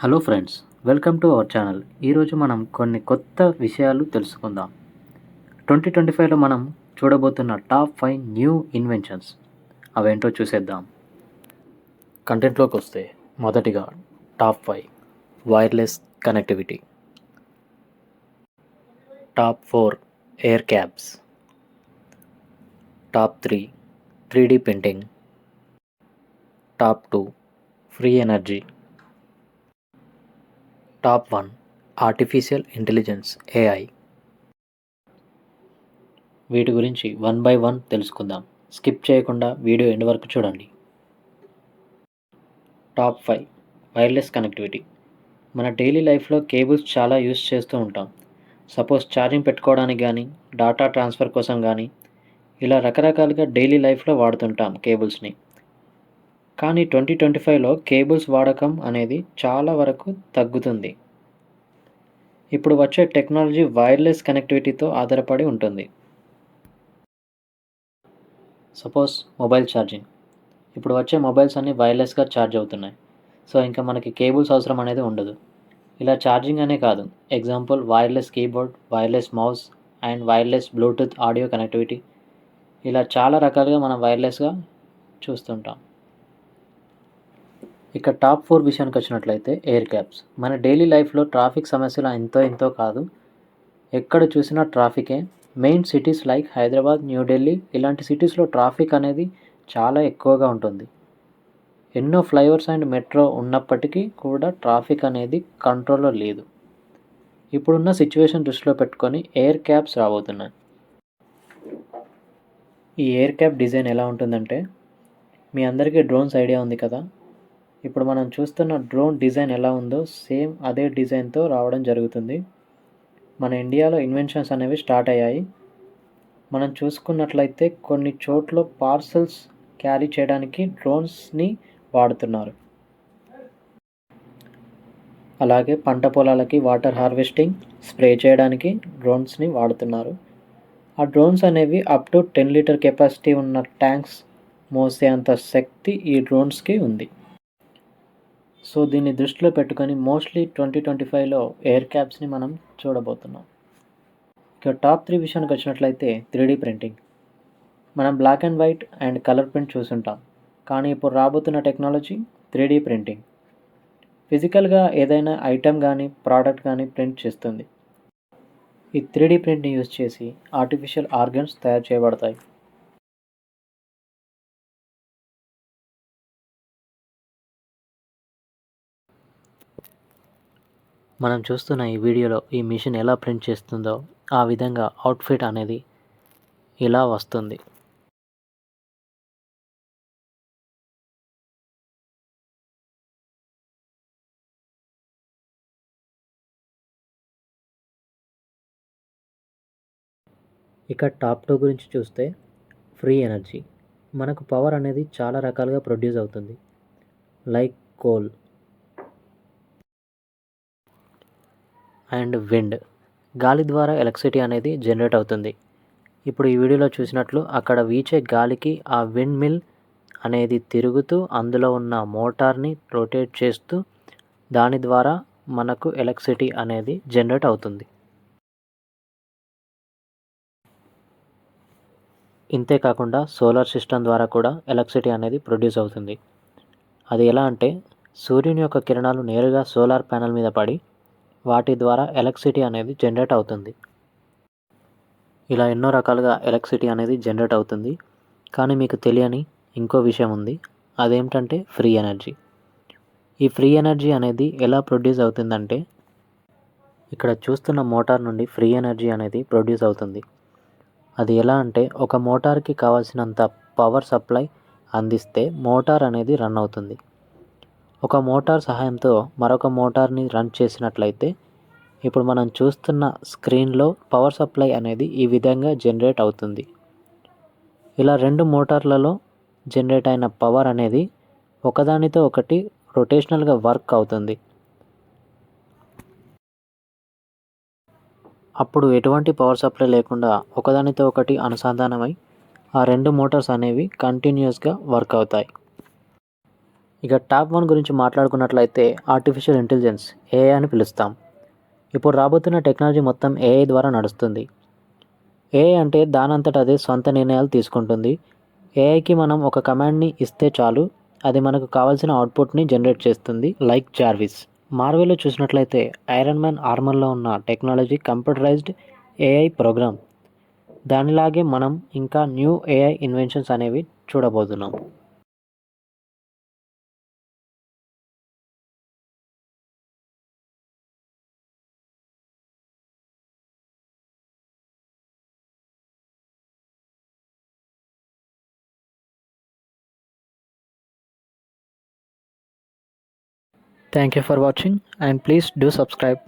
Hello friends welcome to our channel. ఈరోజు మనం కొన్ని కొత్త విషయాలు తెలుసుకుందాం. ట్వంటీ ట్వంటీ ఫైవ్లో మనం చూడబోతున్న టాప్ ఫైవ్ న్యూ ఇన్వెన్షన్స్. అవేంటో చూసేద్దాం. కంటెంట్లోకి వస్తే మొదటిగా top five wireless connectivity. Top four air cabs. Top three three D printing. Top two free energy. Top one artificial intelligence AI. వీటి గురించి వన్ బై వన్ తెలుసుకుందాం. స్కిప్ చేయకుండా వీడియో ఎండ్ వరకు చూడండి. Top five wireless connectivity. మన daily లైఫ్లో cables చాలా use చేస్తూ ఉంటాం. సపోజ్ ఛార్జింగ్ పెట్టుకోవడానికి కానీ డాటా ట్రాన్స్ఫర్ కోసం కానీ ఇలా రకరకాలుగా డైలీ లైఫ్లో వాడుతుంటాం కేబుల్స్ని. కానీ ట్వంటీ ట్వంటీ ఫైవ్లో కేబుల్స్ వాడకం అనేది చాలా వరకు తగ్గుతుంది. ఇప్పుడు వచ్చే టెక్నాలజీ వైర్లెస్ కనెక్టివిటీతో ఆధారపడి ఉంటుంది. Suppose mobile charging. ఇప్పుడు వచ్చే మొబైల్స్ అన్నీ వైర్లెస్గా ఛార్జ్ అవుతున్నాయి. సో ఇంకా మనకి కేబుల్స్ అవసరం అనేది ఉండదు. ఇలా ఛార్జింగ్ అనే కాదు. Example wireless keyboard wireless mouse and wireless Bluetooth audio connectivity. ఇలా చాలా రకాలుగా మనం వైర్లెస్గా చూస్తుంటాం. ఇక టాప్ ఫోర్ విషయానికి వచ్చినట్లయితే ఎయిర్ క్యాబ్స్ మన డైలీ లైఫ్లో ట్రాఫిక్ సమస్యలు ఎంతో ఎంతో కాదు. ఎక్కడ చూసినా ట్రాఫికే. Main cities like Hyderabad New Delhi ఇలాంటి సిటీస్లో ట్రాఫిక్ అనేది చాలా ఎక్కువగా ఉంటుంది. ఎన్నో ఫ్లైఓవర్స్ అండ్ మెట్రో ఉన్నప్పటికీ కూడా ట్రాఫిక్ అనేది కంట్రోల్లో లేదు. ఇప్పుడున్న సిచ్యువేషన్ దృష్టిలో పెట్టుకొని ఎయిర్ క్యాబ్స్ రాబోతున్నాయి. ఈ ఎయిర్ క్యాబ్ డిజైన్ ఎలా ఉంటుందంటే మీ అందరికీ డ్రోన్స్ ఐడియా ఉంది కదా? ఇప్పుడు మనం చూస్తున్న డ్రోన్ డిజైన్ ఎలా ఉందో సేమ్ అదే డిజైన్తో రావడం జరుగుతుంది. మన ఇండియాలో ఇన్వెన్షన్స్ అనేవి స్టార్ట్ అయ్యాయి. మనం చూసుకున్నట్లయితే కొన్ని చోట్ల పార్సల్స్ క్యారీ చేయడానికి డ్రోన్స్ని వాడుతున్నారు. అలాగే పంట పొలాలకి వాటర్ హార్వెస్టింగ్ స్ప్రే చేయడానికి డ్రోన్స్ని వాడుతున్నారు. ఆ డ్రోన్స్ అనేవి up to ten litre capacity ఉన్న ట్యాంక్స్ మోసే అంత శక్తి ఈ డ్రోన్స్కి ఉంది. సో దీన్ని దృష్టిలో పెట్టుకొని మోస్ట్లీ ట్వంటీ ట్వంటీ ఫైవ్లో ఎయిర్ క్యాబ్స్ని మనం చూడబోతున్నాం. ఇక టాప్ త్రీ విషయానికి వచ్చినట్లయితే త్రీ ప్రింటింగ్. మనం black and white and colour print చూసుంటాం. కానీ ఇప్పుడు రాబోతున్న టెక్నాలజీ త్రీ ప్రింటింగ్. ఫిజికల్గా ఏదైనా ఐటెం కానీ ప్రోడక్ట్ కానీ ప్రింట్ చేస్తుంది. ఈ త్రీ ప్రింట్ని యూజ్ చేసి ఆర్టిఫిషియల్ ఆర్గన్స్ తయారు చేయబడతాయి. మనం చూస్తున్న ఈ వీడియోలో ఈ మిషన్ ఎలా ప్రింట్ చేస్తుందో ఆ విధంగా అవుట్ఫిట్ అనేది ఇలా వస్తుంది. ఇక టాప్ టూ గురించి చూస్తే ఫ్రీ ఎనర్జీ. మనకు పవర్ అనేది చాలా రకాలుగా ప్రొడ్యూస్ అవుతుంది. Like coal. And wind. గాలి ద్వారా ఎలక్ట్రిసిటీ అనేది జనరేట్ అవుతుంది. ఇప్పుడు ఈ వీడియోలో చూసినట్లు అక్కడ వీచే గాలికి ఆ విండ్ మిల్ అనేది తిరుగుతూ అందులో ఉన్న మోటార్ని రొటేట్ చేస్తూ దాని ద్వారా మనకు ఎలక్ట్రిసిటీ అనేది జనరేట్ అవుతుంది. ఇంతే కాకుండా సోలార్ సిస్టమ్ ద్వారా కూడా ఎలక్ట్రిసిటీ అనేది ప్రొడ్యూస్ అవుతుంది. అది ఎలా అంటే సూర్యుని యొక్క కిరణాలు నేరుగా సోలార్ ప్యానల్ మీద పడి వాటి ద్వారా ఎలక్ట్రిసిటీ అనేది జనరేట్ అవుతుంది. ఇలా ఎన్నో రకాలుగా ఎలక్ట్రిసిటీ అనేది జనరేట్ అవుతుంది. కానీ మీకు తెలియని ఇంకో విషయం ఉంది. అదేమిటంటే ఫ్రీ ఎనర్జీ. ఈ ఫ్రీ ఎనర్జీ అనేది ఎలా ప్రొడ్యూస్ అవుతుందంటే ఇక్కడ చూస్తున్న మోటార్ నుండి ఫ్రీ ఎనర్జీ అనేది ప్రొడ్యూస్ అవుతుంది. అది ఎలా అంటే ఒక మోటార్కి కావాల్సినంత పవర్ సప్లై అందిస్తే మోటార్ అనేది రన్ అవుతుంది. ఒక మోటార్ సహాయంతో మరొక మోటార్ని రన్ చేసినట్లయితే ఇప్పుడు మనం చూస్తున్న స్క్రీన్లో పవర్ సప్లై అనేది ఈ విధంగా జనరేట్ అవుతుంది. ఇలా రెండు మోటార్లలో జనరేట్ అయిన పవర్ అనేది ఒకదానితో ఒకటి రొటేషనల్గా వర్క్ అవుతుంది. అప్పుడు ఎటువంటి పవర్ సప్లై లేకుండా ఒకదానితో ఒకటి అనుసంధానమై ఆ రెండు మోటార్స్ అనేవి కంటిన్యూస్గా వర్క్ అవుతాయి. ఇక టాప్ వన్ గురించి మాట్లాడుకున్నట్లయితే ఆర్టిఫిషియల్ ఇంటెలిజెన్స్ ఏఐ అని పిలుస్తాం. ఇప్పుడు రాబోతున్న టెక్నాలజీ మొత్తం ఏఐ ద్వారా నడుస్తుంది. ఏఐ అంటే దానంతట అదే సొంత నిర్ణయాలు తీసుకుంటుంది. ఏఐకి మనం ఒక కమాండ్ని ఇస్తే చాలు అది మనకు కావాల్సిన అవుట్పుట్ని జనరేట్ చేస్తుంది లైక్ జార్విస్ మార్వెల్లో చూసినట్లయితే ఐరన్ మ్యాన్ ఆర్మర్లో ఉన్న టెక్నాలజీ కంప్యూటరైజ్డ్ ఏఐ ప్రోగ్రామ్ దానిలాగే మనం ఇంకా న్యూ ఏఐ ఇన్వెన్షన్స్ అనేవి చూడబోతున్నాం. Thank you for watching and please do subscribe.